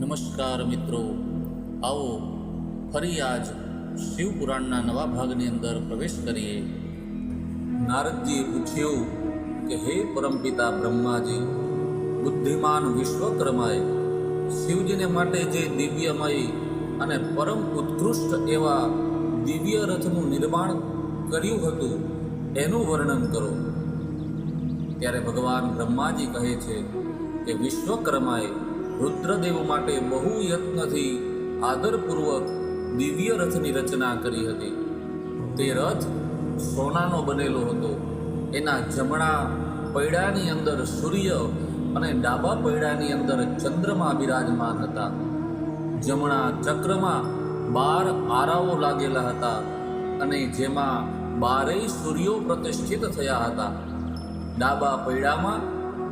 નમસ્કાર મિત્રો. આવો ફરી આજ શિવપુરાણના નવા ભાગની અંદર પ્રવેશ કરીએ. નારદજીએ પૂછ્યું કે, હે પરમપિતા બ્રહ્માજી, બુદ્ધિમાન વિશ્વકર્માએ શિવજીને માટે જે દિવ્યમય અને પરમ ઉત્કૃષ્ટ એવા દિવ્ય રથનું નિર્માણ કર્યું હતું, એનું વર્ણન કરો. ત્યારે ભગવાન બ્રહ્માજી કહે છે કે, વિશ્વકર્માએ રુદ્રદેવ માટે બહુ યત્નથી આદરપૂર્વક દિવ્ય રથની રચના કરી હતી. તે રથ સોનાનો બનેલો હતો. એના જમણા પૈડાની અંદર સૂર્ય અને ડાબા પૈડાની અંદર ચંદ્રમા બિરાજમાન હતા. જમણા ચક્રમાં બાર આરાઓ લાગેલા હતા અને જેમાં બારેય સૂર્યો પ્રતિષ્ઠિત થયા હતા. ડાબા પૈડામાં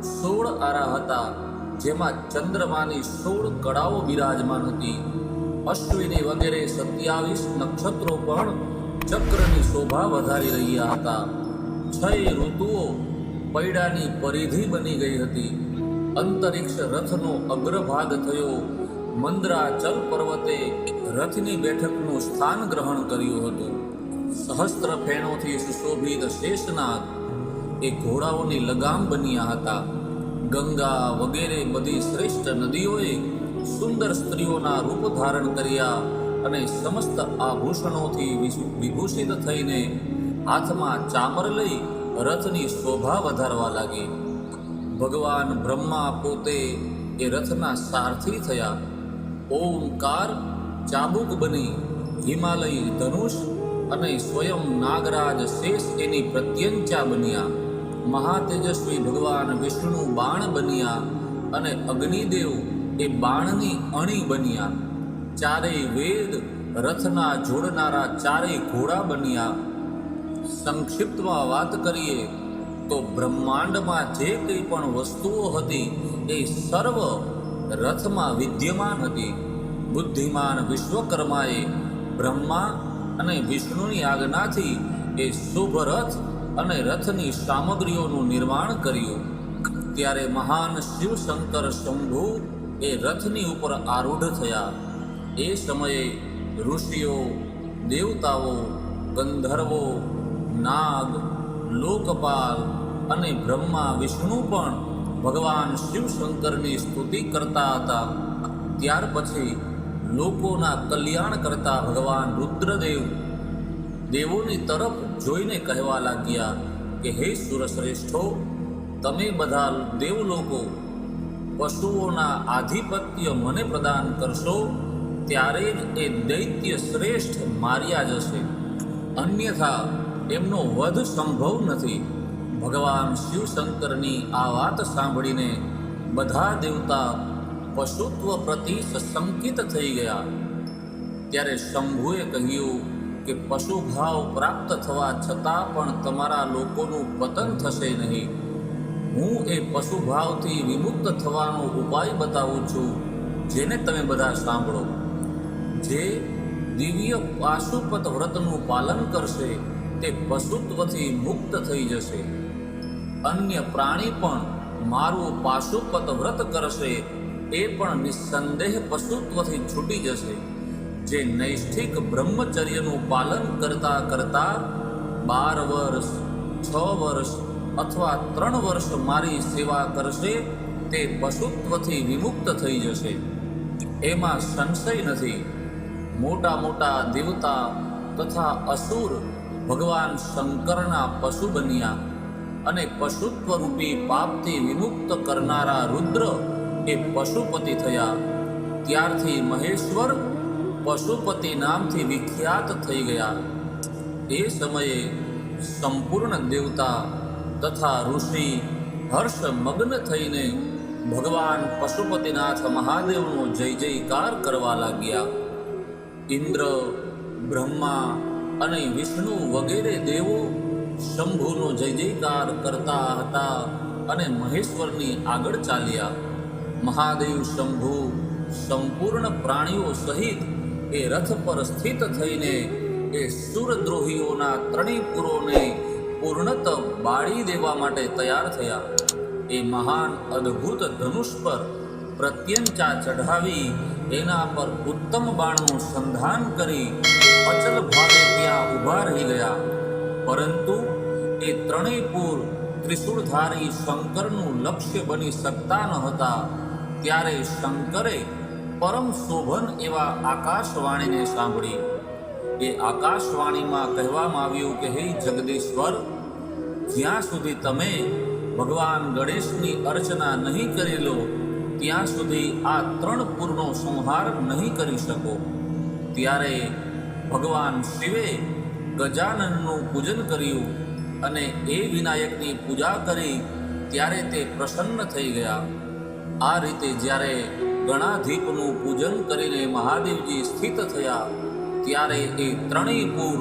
સોળ આરા હતા. જેમાં ચંદ્રમાની સોળ કળાઓ બિરાજમાન હતી. અશ્વિની વગેરે સત્યાવીસ નક્ષત્રો પણ ચક્રની શોભા વધારી રહ્યા હતા. છ ઋતુઓ પૈડાની પરિધિ બની ગઈ હતી. અંતરિક્ષ રથનો અગ્રભાગ થયો. મંદ્રાચલ પર્વતે રથની બેઠકનું સ્થાન ગ્રહણ કર્યું હતું. સહસ્ત્ર ફેણોથી સુશોભિત શેષનાગ એ ઘોડાઓની લગામ બન્યા હતા. ગંગા વગેરે બધી શ્રેષ્ઠ નદીઓએ સુંદર સ્ત્રીઓના રૂપ ધારણ કર્યા અને સમસ્ત આભૂષણોથી વિભૂષિત થઈને હાથમાં ચામર લઈ રથની શોભા વધારવા લાગી. ભગવાન બ્રહ્મા પોતે એ રથના સારથી થયા. ઓમકાર, ચાબુક બની, હિમાલય ધનુષ અને સ્વયં નાગરાજ શેષ એની પ્રત્યંચા બન્યા. મહાતેજસ્વી ભગવાન વિષ્ણુ બાણ બન્યા અને અગ્નિદેવ એ બાણની અણી બન્યા. ચારેય વેદ, રથના જોડનારા ચારેય ઘોડા બન્યા. સંક્ષિપ્તમાં વાત કરીએ તો બ્રહ્માંડમાં જે કંઈ પણ વસ્તુઓ હતી એ સર્વ રથમાં વિદ્યમાન હતી. બુદ્ધિમાન વિશ્વકર્માએ બ્રહ્મા અને વિષ્ણુની આજ્ઞાથી એ શુભ રથ અને રથની સામગ્રીઓનું નિર્માણ કર્યું. ત્યારે મહાન શિવશંકર શંભુ એ રથની ઉપર આરૂઢ થયા. એ સમયે ઋષિઓ, દેવતાઓ, ગંધર્વો, નાગ, લોકપાલ અને બ્રહ્મા, વિષ્ણુ પણ ભગવાન શિવશંકરની સ્તુતિ કરતા હતા. ત્યાર પછી લોકોના કલ્યાણ કરતા ભગવાન રુદ્રદેવ દેવોની તરફ જોઈને કહેવા લાગ્યા કે, હે સુરશ્રેષ્ઠો, તમે બધા દેવલોકો પશુઓના આધિપત્ય મને પ્રદાન કરશો, ત્યારે જ એ દૈત્ય શ્રેષ્ઠ માર્યા જશે. અન્યથા એમનો વધ સંભવ નથી. ભગવાન શિવશંકરની આ વાત સાંભળીને બધા દેવતા પશુત્વ પ્રતિ સશંકિત થઈ ગયા. ત્યારે શંભુએ કહ્યું કે પશુભાવ પ્રાપ્ત થવા છતાં પણ તમારા લોકોનું પતન થશે નહીં. હું એ પશુભાવથી વિમુક્ત થવાનો ઉપાય બતાવું છું, જેને તમે બધા સાંભળો. જે દિવ્ય પાશુપત વ્રતનું પાલન કરશે, તે પશુત્વથી મુક્ત થઈ જશે. અન્ય પ્રાણી પણ મારું પાશુપત વ્રત કરશે, એ પણ નિસ્સંદેહ પશુત્વથી છૂટી જશે. જે નૈષ્ઠિક બ્રહ્મચર્યનું પાલન કરતા કરતા બાર વર્ષ, છ વર્ષ અથવા ત્રણ વર્ષ મારી સેવા કરશે, તે પશુત્વથી વિમુક્ત થઈ જશે. એમાં સંશય નથી. મોટા મોટા દેવતા તથા અસુર ભગવાન શંકરના પશુ બન્યા અને પશુત્વ રૂપી પાપથી વિમુક્ત કરનારા રુદ્ર એ પશુપતિ થયા. ત્યારથી મહેશ્વર પશુપતિ નામથી વિખ્યાત થઈ ગયા. એ સમયે સંપૂર્ણ દેવતા તથા ઋષિ હર્ષ મગ્ન થઈને ભગવાન પશુપતિનાથ મહાદેવનો જય જયકાર કરવા લાગ્યા. ઇન્દ્ર, બ્રહ્મા અને વિષ્ણુ વગેરે દેવો શંભુનો જય જયકાર કરતા હતા અને મહેશ્વરની આગળ ચાલ્યા. મહાદેવ શંભુ સંપૂર્ણ પ્રાણીઓ સહિત એ રથ પર સ્થિત થઈને એ સુરદ્રોહીઓના ત્રણેયપુરોને પૂર્ણત બાળી દેવા માટે તૈયાર થયા. એ મહાન અદ્ભુત ધનુષ પર પ્રત્યંચા ચઢાવી એના પર ઉત્તમ બાણનું સંધાન કરી અચલ ભાવે ત્યાં ઊભા રહી ગયા. પરંતુ એ ત્રણેય પૂર ત્રિશૂળધારી શંકરનું લક્ષ્ય બની શકતા ન હતા. ત્યારે શંકરે પરમ શોભન એવા આકાશવાણીને સાંભળી. એ આકાશવાણીમાં કહેવામાં આવ્યું કે, હે જગદીશ્વર, જ્યાં સુધી તમે ભગવાન ગણેશની અર્ચના નહીં કરી લો ત્યાં સુધી આ ત્રણ પૂરનો સંહાર નહીં કરી શકો. ત્યારે ભગવાન શિવે ગજાનનનું પૂજન કર્યું અને એ વિનાયકની પૂજા કરી, ત્યારે તે પ્રસન્ન થઈ ગયા. આ રીતે જ્યારે ગણાધીપનું પૂજન કરીને મહાદેવજી સ્થિત થયા. ત્યારે એ ત્રણેય પૂર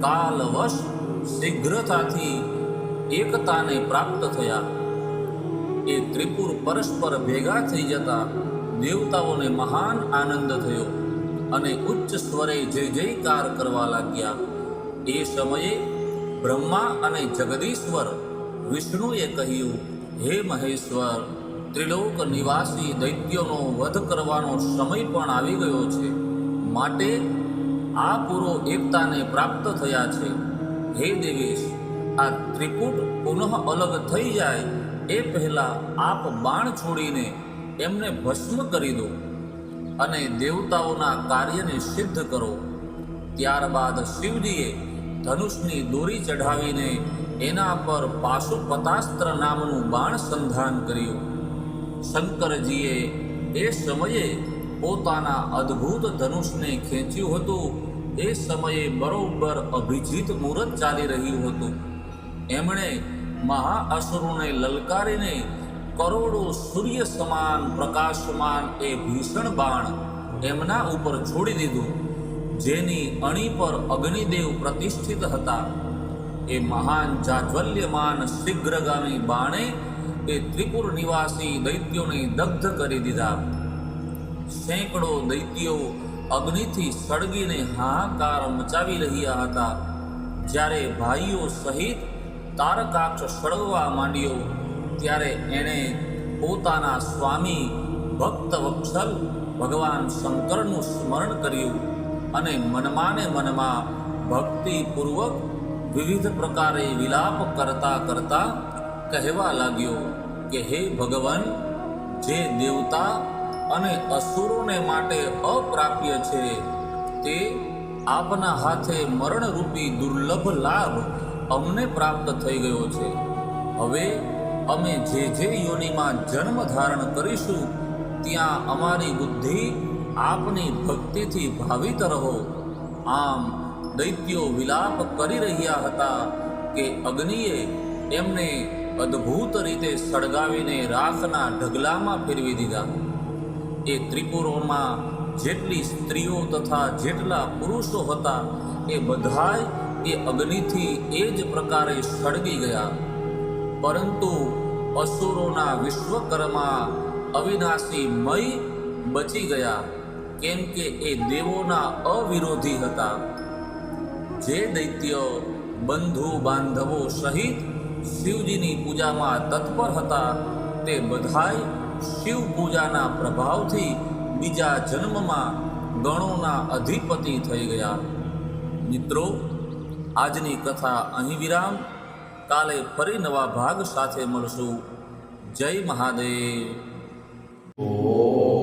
કાલવશ શીઘ્રતાથી એકતાને પ્રાપ્ત થયા. એ ત્રિપુર પરસ્પર ભેગા થઈ જતા દેવતાઓને મહાન આનંદ થયો અને ઉચ્ચ સ્વરે જય જયકાર કરવા લાગ્યા. એ સમયે બ્રહ્મા અને જગદીશ્વર વિષ્ણુએ કહ્યું, હે મહેશ્વર ત્રિલોક નિવાસી દૈત્યોનો વધ કરવાનો સમય પણ આવી ગયો છે. માટે આ પૂરો એકતાને પ્રાપ્ત થયા છે. હે દેવેશ, આ ત્રિકુટ પુનઃ અલગ થઈ જાય એ પહેલાં આપ બાણ છોડીને એમને ભસ્મ કરી દો અને દેવતાઓના કાર્યને સિદ્ધ કરો. ત્યારબાદ શિવજીએ ધનુષની દોરી ચઢાવીને એના પર પાશુપતાસ્ત્ર નામનું બાણ સંધાન કર્યું. શંકરજીએ એ સમયે પોતાના અદ્ભુત ધનુષને ખેંચ્યું હતું. એ સમયે બરોબર અભિજીત મુહૂર્ત ચાલી રહ્યું હતું. એમણે મહાઅસુરોને લલકારીને કરોડો સૂર્ય સમાન, પ્રકાશમાન એ ભીષણ બાણ એમના ઉપર છોડી દીધું. જેની અણી પર અગ્નિદેવ પ્રતિષ્ઠિત હતા. એ મહાન જાજ્વલ્યમાન શીઘ્રગામી બાણે એ ત્રિપુર નિવાસી દૈત્યોને દગ્ધ કરી દીધા. સેંકડો દૈત્યો અગ્નિથી સળગીને હાહાકાર મચાવી રહ્યા હતા. જ્યારે ભાઈઓ સહિત તારકાક્ષ સળગવા માંડ્યો, ત્યારે એણે પોતાના સ્વામી ભક્ત વત્સલ ભગવાન શંકરનું સ્મરણ કર્યું અને મનમાને મનમાં ભક્તિપૂર્વક વિવિધ પ્રકારે વિલાપ કરતા કરતા કહેવા લાગ્યો કે હે ભગવાન, જે દેવતા અને અસુરોને માટે અપ્રાપ્ય છે, તે આપના હાથે મરણરૂપી દુર્લભ લાભ અમને પ્રાપ્ત થઈ ગયો છે. હવે અમે જે જે યોનિમાં જન્મ ધારણ કરીશું, ત્યાં અમારી બુદ્ધિ આપની ભક્તિથી ભાવિત રહો. આમ દૈત્યો વિલાપ કરી રહ્યા હતા કે અગ્નિએ એમને અદ્ભુત રીતે સળગાવીને રાખના ઢગલામાં ફેરવી દીધા. એ ત્રિપુરોમાં જેટલી સ્ત્રીઓ તથા જેટલા પુરુષો હતા, એ બધાય એ અગ્નિથી એ જ પ્રકારે સળગી ગયા. પરંતુ અસુરોના વિશ્વકર્મા અવિનાશી મય બચી ગયા, કેમ કે એ દેવોના અવિરોધી હતા. જે દૈત્ય બંધુ બાંધવો સહિત શિવજીની પૂજામાં તત્પર હતા તે બધાય શિવ પૂજાના પ્રભાવથી બીજા જન્મમાં ગણોના અધિપતિ થઈ ગયા. મિત્રો, આજની કથા અહીં વિરામ. કાલે ફરી નવા ભાગ સાથે મળશું. જય મહાદેવ. ॐ